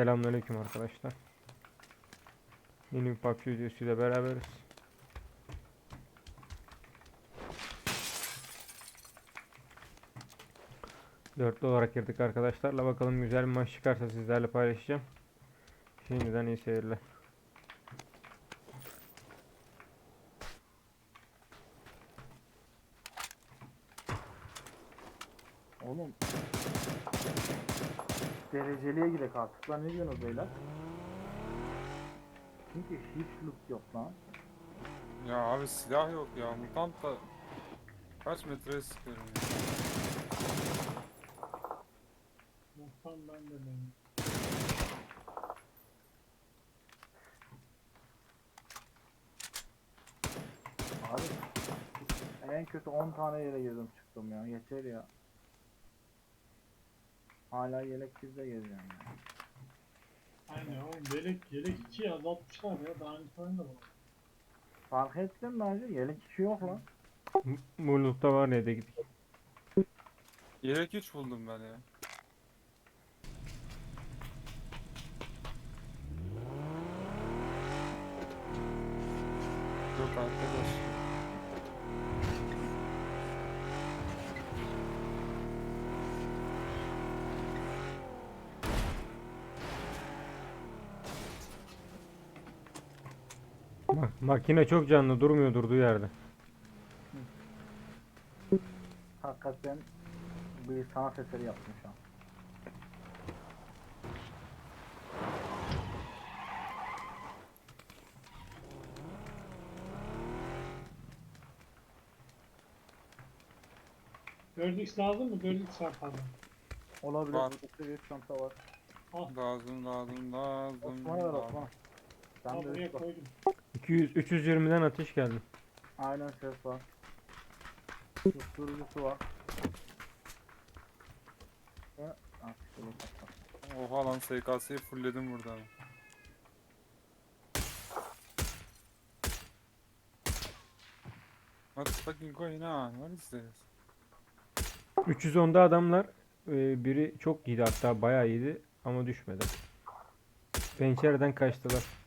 Selamünaleyküm arkadaşlar. Yeni bir PUBG videosuyla beraberiz. Dörtlü olarak girdik arkadaşlarla. Bakalım güzel bir maç çıkarsa sizlerle paylaşacağım. Şimdiden iyi seyirler. Oğlum. Dereceliye girek artık lan ne diyorsunuz beyler? Çünkü hiç loot yok lan. Ya abi silah yok ya. Mutant da kaç metreye sıkıyorum ya. Muhtan ben de benim. Abi. En kötü 10 tane yere girdim çıktım ya. Yeter ya. Hala yelek bizde geziyorum ya. Aynen oğlum yelek, yelek 2'yi azaltmışlar ya daha önce oyunda var. Fark ettin mi bence? Yelek 2 yok lan. Bu loot'ta var ne de gittik. Yelek 3 buldum ben ya. Yok arkadaş. Bak, makine çok canlı durmuyor durduğu yerde. Hakikaten bir sanat eseri yaptım şu an. X lazım mı? 4x var pardon. Olabilir. Var. Bir çanta var. Lazım lazım lazım. Osman'a ver lazım. Osman. Ben de buraya koydum. 200 320'den ateş geldi. Aynen ses var. Susturucusu var. Ve artık şöyle kapat. Oha lan SKS'yi fullledim burada. What's fucking going on? What is this? 310'da adamlar e, biri çok iyiydi hatta bayağı iyiydi ama düşmedi. Pencereden kaçtılar.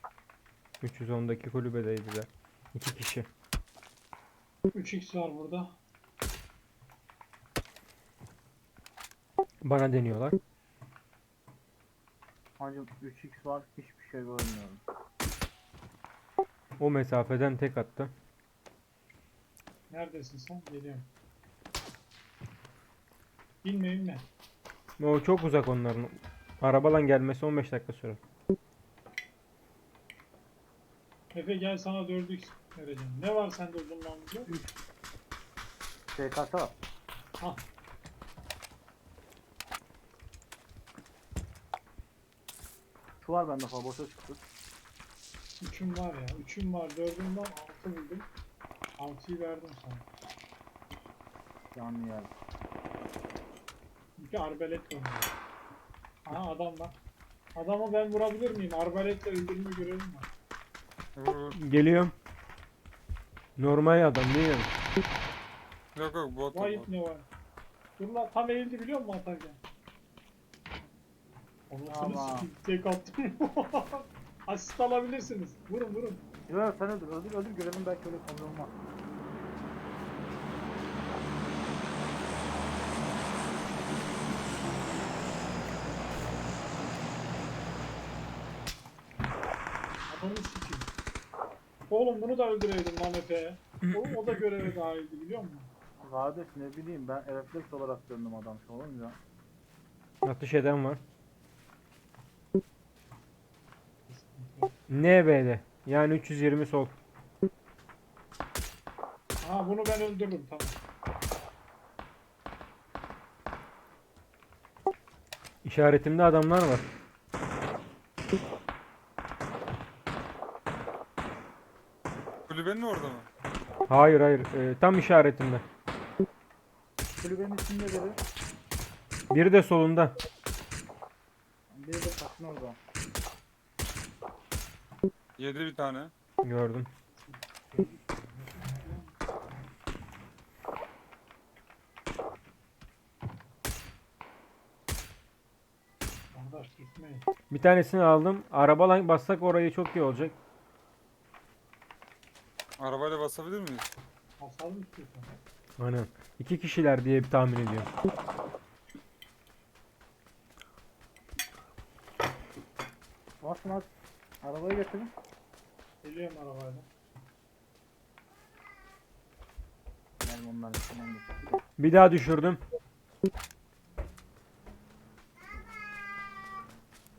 310'daki kulübedeydiler. İki kişi. 3x var burada. Bana deniyorlar. Hacım 3x var hiçbir şey görmüyorum. O mesafeden tek attı. Neredesin sen? Geliyorum. Binme inme. O çok uzak onların. Arabalan gelmesi 15 dakika sürer. Efe gel sana 4x vereceğim. Ne var sende uzun namlucu? SKS var. Al. Şu var bende falan boşa çıktı. Üçüm var ya. Üçüm var. Dördüm var. Altı buldum. Altıyı verdim sana. Yanlı yer. Çünkü arbelet oynuyor. Aha adam var. Adamı ben vurabilir miyim? Arbaletle öldürme görevim var. Geliyorum. Normal adam değil mi? Yok yok bot Vay bot. ne var? Dur lan tam eğildi biliyor musun atarken? Anasını Tamam. sikeyim. Tek attım. Asist alabilirsiniz. Vurun vurun. Yok sen öldür öldür öldür görevim belki öyle kabul olmaz. Adamı sikeyim. Oğlum bunu da öldüreydim lan Efe. O, o da göreve dahildi biliyor musun? Kardeş ne bileyim ben refleks olarak döndüm adam şu olunca. Atış eden var. NB'de. Yani 320 sol. Ha bunu ben öldürürüm tamam. İşaretimde adamlar var. Kulübenin orada mı? Hayır hayır. e, tam işaretimde. Kulübenin içinde biri. Biri de solunda. Biri de taşın orada. Yedi bir tane. Gördüm. Bir tanesini aldım. Arabayla bassak orayı çok iyi olacak. Arabayla basabilir miyiz? Basalım istiyorsan. Aynen. İki kişiler diye bir tahmin ediyorum. Basın az. Arabayı getirin. Geliyorum arabayla. Gel onların içinden. Bir daha düşürdüm.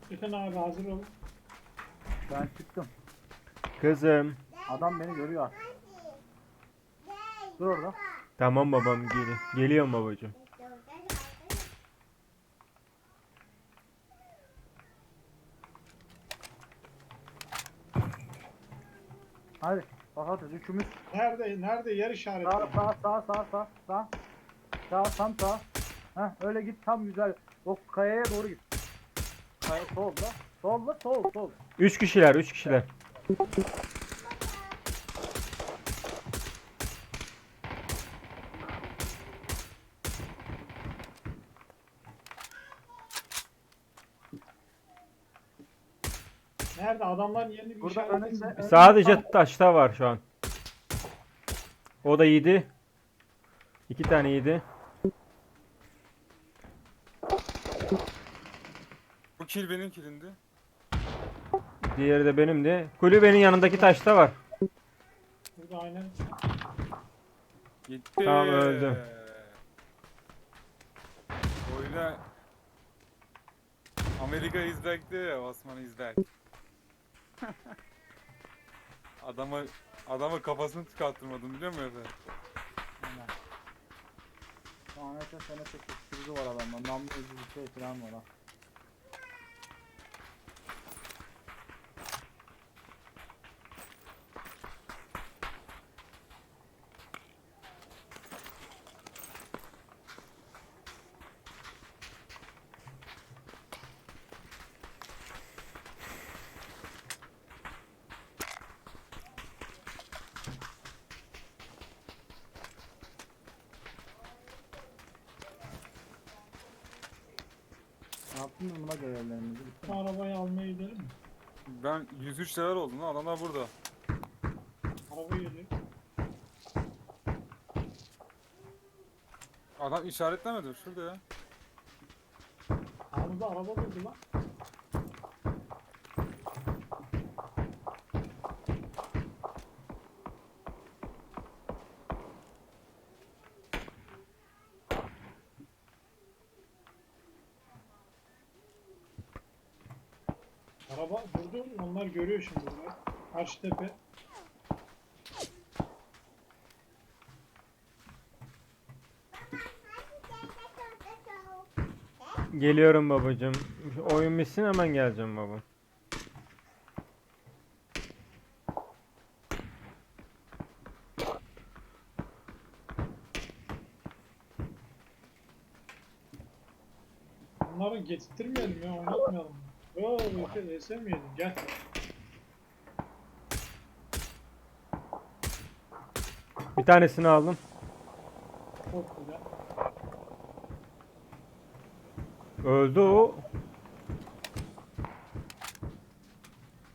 Çıkın abi hazır olun. Ben çıktım. Kızım. Adam beni görüyor artık. Dur orada. Tamam babam geli. Geliyorum babacığım. Hadi. Bak hadi üçümüz. Nerede? Nerede yer işareti? Sağ sağ sağ sağ sağ sağ. Sağ tam sağ. Heh öyle git tam güzel. O kayaya doğru git. Kaya solda. Solda sol sol. Üç kişiler, üç kişiler. Adamların yerini bir Burada işaret etsin. önünde- Sadece taşta var şu an. O da yedi. İki tane yedi. Bu kill benim killindi. Diğeri de benimdi. Kulübenin yanındaki taşta var. Burada aynen. Gitti. Tamam, öldü. Oyuna Amerika ya Osman back. Adama adama kafasını çıkarttırmadım biliyor musun Efe? Aynen. Ahmet'e sene çekiştirici var adamda. Namlu ucu şey falan var ha. Yaptın mı buna görevlerimizi? Bitti mi? arabayı almaya gidelim mi? Ben 103 level oldum lan adamlar burada. Araba geliyor. Adam işaretlemedi şurada ya. Sağımızda araba durdu lan. Araba durdu. Onlar görüyor şimdi burayı. Karşı tepe. Geliyorum babacığım. Oyun bitsin hemen geleceğim baba. Bunları getirtmeyelim ya oynatmayalım. Yo Efe ES mi yedin? Gel. Bir tanesini aldım. Çok güzel. Öldü o.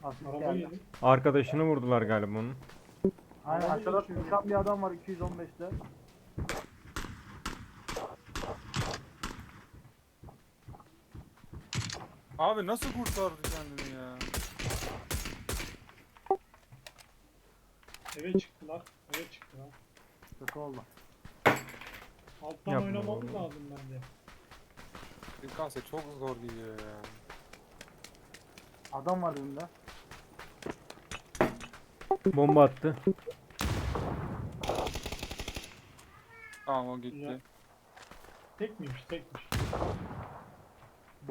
Araba geldi. Arkadaşını vurdular galiba onun. Aynen aşağıda uçan bir adam var 215'te. Abi nasıl kurtardı kendini ya? Eve çıktılar. Eve çıktılar. Kötü oldu. Alttan Yapma oynamamız oğlum. lazım bence. Dikkat çok zor gidiyor ya. Adam var önünde. Bomba attı. Tamam o gitti. Tek miymiş? Tekmiş.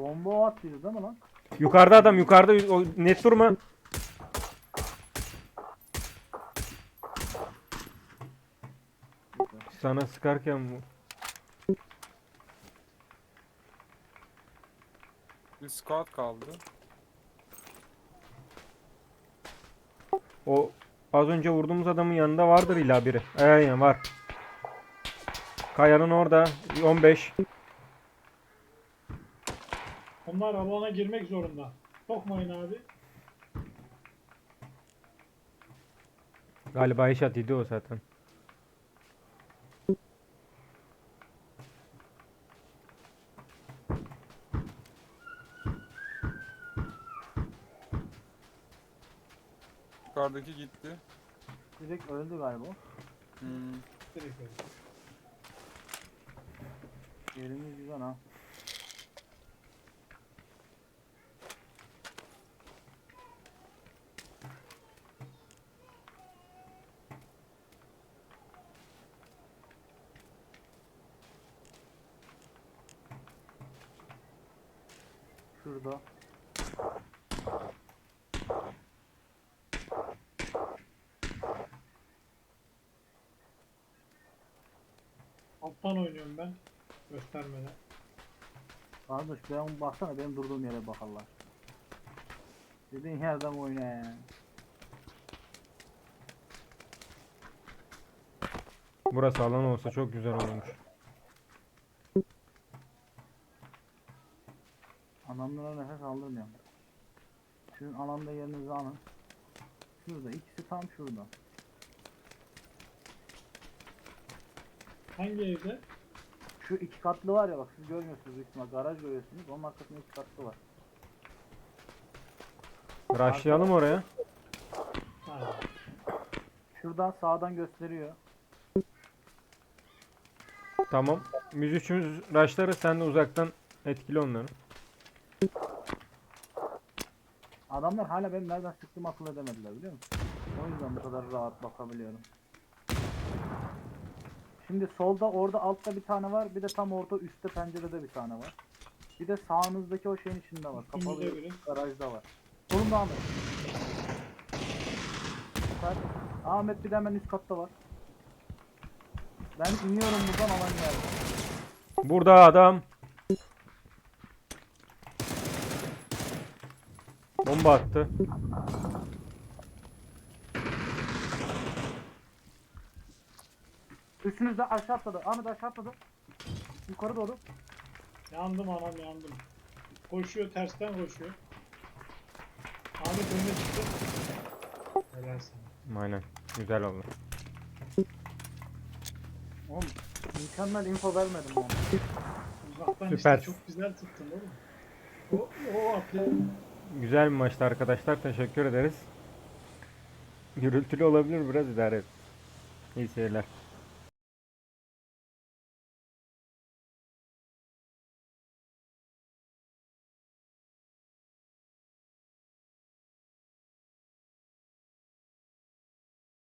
Bomba attıydı değil mi lan? Yukarıda adam yukarıda o net durma. Sana sıkarken bu. Bir squad kaldı. O az önce vurduğumuz adamın yanında vardır illa biri. Aynen var. Kayanın orada 15. Onlar alana girmek zorunda. Sokmayın abi. Galiba headshot yedi o zaten. Yukarıdaki gitti. Direkt öldü galiba. Hmm. Direkt öyle. Yerimiz güzel ha. Şurada. Alttan oynuyorum ben. Göstermeden. Kardeş ben baksana benim durduğum yere bakarlar. Dediğin yerden oyna ya. Burası alan olsa çok güzel olurmuş. Adamlara nefes aldırmıyorum. Sizin alanda yerinizi alın. Şurada ikisi tam şurada. Hangi evde? Şu iki katlı var ya bak siz görmüyorsunuz büyük ihtimal garaj görüyorsunuz. Onun arkasında iki katlı var. Rushlayalım oraya. Ha. Şuradan sağdan gösteriyor. Tamam. Biz üçümüz rushlarız sen de uzaktan etkili onları. Adamlar hala benim nereden sıktığımı akıl edemediler biliyor musun? O yüzden bu kadar rahat bakabiliyorum. Şimdi solda orada altta bir tane var. Bir de tam orta üstte pencerede bir tane var. Bir de sağınızdaki o şeyin içinde var. Kapalı garajda var. Solunda Ahmet. Süper. Ahmet bir de hemen üst katta var. Ben iniyorum buradan alan geldi. Burada adam. Bomba attı. Üstünüzde aşağı atladı. Ahmet aşağı atladı. Yukarı doğru. Yandım anam yandım. Koşuyor tersten koşuyor. Ahmet önüne çıktı. Helal sana. Aynen. Güzel oldu. Oğlum mükemmel info vermedim ona. Uzaktan Süper. işte çok güzel tuttun oğlum. O, o atlet. Güzel bir maçtı arkadaşlar. Teşekkür ederiz. Gürültülü olabilir biraz idare et. İyi seyirler.